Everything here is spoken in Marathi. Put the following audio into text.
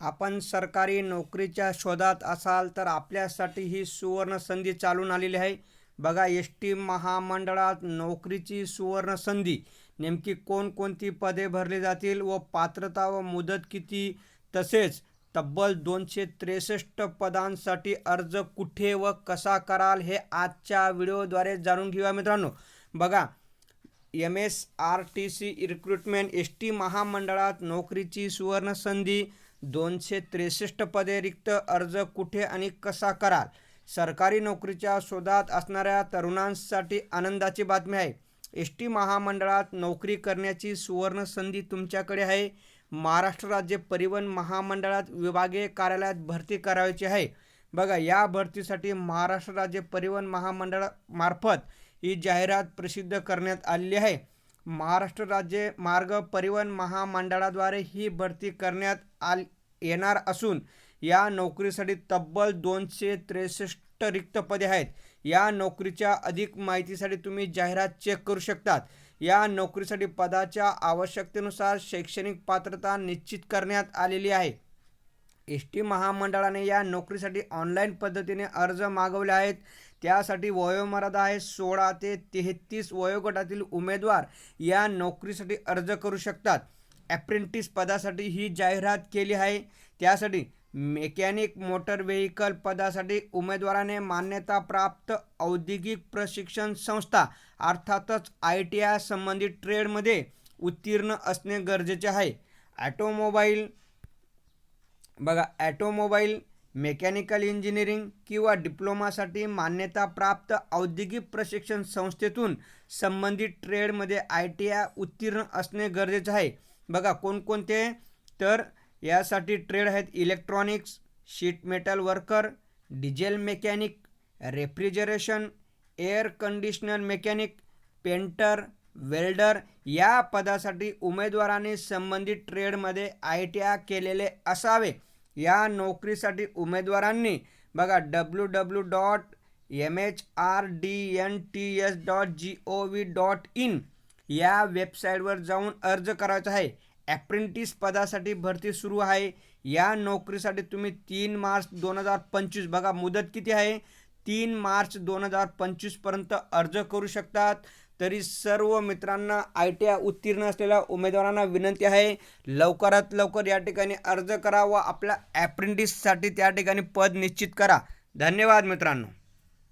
आपण सरकारी नोकरीच्या शोधात असाल तर आपल्यासाठी ही सुवर्ण संधी चालून आलेली आहे. बघा एस टी महामंडळात नोकरीची सुवर्ण संधी नेमकी कोणकोणती पदे भरली जातील व पात्रता व मुदत किती? तसेच तब्बल दोनशे त्रेसष्ट पदांसाठी अर्ज कुठे व कसा कराल हे आजच्या व्हिडिओद्वारे जाणून घेऊया मित्रांनो. बघा M S R T C recruitment S T महामंडळात नोकरीची सुवर्ण संधी दोनशे त्रेसष्ट पदे रिक्त अर्ज कुठे आणि कसा कराल? सरकारी नोकरीच्या शोधात असणाऱ्या तरुणांसाठी आनंदाची बातमी आहे. एस टी महामंडळात नोकरी करण्याची सुवर्ण संधी तुमच्याकडे आहे. महाराष्ट्र राज्य परिवहन महामंडळात विभागीय कार्यालयात भरती करायची आहे. बघा या भरतीसाठी महाराष्ट्र राज्य परिवहन महामंडळामार्फत ही जाहिरात प्रसिद्ध करण्यात आलेली आहे. महाराष्ट्र राज्य मार्ग परिवहन महामंडळाद्वारे ही भरती करण्यात आल येणार असून या नोकरीसाठी तब्बल दोनशे त्रेसष्ट रिक्त पदे आहेत. या नोकरीच्या अधिक माहितीसाठी तुम्ही जाहिरात चेक करू शकतात. या नोकरीसाठी पदाच्या आवश्यकतेनुसार शैक्षणिक पात्रता निश्चित करण्यात आलेली आहे. एस टी महामंडळाने या नोकरीसाठी ऑनलाईन पद्धतीने अर्ज मागवले आहेत. त्यासाठी वयोमर्यादा आहे सोळा ते तेहतीस वयोगटातील उमेदवार या नोकरीसाठी अर्ज करू शकतात. ॲप्रेंटिस पदासाठी ही जाहिरात केली आहे. त्यासाठी मेकॅनिक मोटर व्हेकल पदासाठी उमेदवाराने मान्यताप्राप्त औद्योगिक प्रशिक्षण संस्था अर्थातच आय टी आय संबंधित ट्रेडमध्ये उत्तीर्ण असणे गरजेचे आहे. ॲटोमोबाईल बघा ॲटोमोबाईल मेकॅनिकल इंजिनिअरिंग किंवा डिप्लोमासाठी मान्यताप्राप्त औद्योगिक प्रशिक्षण संस्थेतून संबंधित ट्रेडमध्ये आय टी आय उत्तीर्ण असणे गरजेचे आहे. बघा कोणकोणते? तर यासाठी ट्रेड आहेत electronics sheet metal worker diesel mechanic refrigeration air conditioner mechanic painter welder या पदासाठी उमेदवारांनी संबंधित ट्रेडमध्ये आय टी आय केलेले असावे. या नोकरीसाठी उमेदवारांनी बघा W W dot M H R D N T S dot G O V dot in या वेबसाईटवर जाऊन अर्ज करायचा आहे. ॲप्रेंटिस पदासाठी भरती सुरू आहे. या नोकरीसाठी तुम्ही तीन मार्च दोन हजार पंचवीस बघा मुदत किती आहे? तीन मार्च दोन हजार पंचवीसपर्यंत अर्ज करू शकतात. तरी सर्व मित्रांना आय टी आय उत्तीर्ण असलेल्या उमेदवारांना विनंती आहे लवकरात लवकर या ठिकाणी अर्ज करा व आपल्या ॲप्रेंटिससाठी त्या ठिकाणी पद निश्चित करा. धन्यवाद मित्रांनो.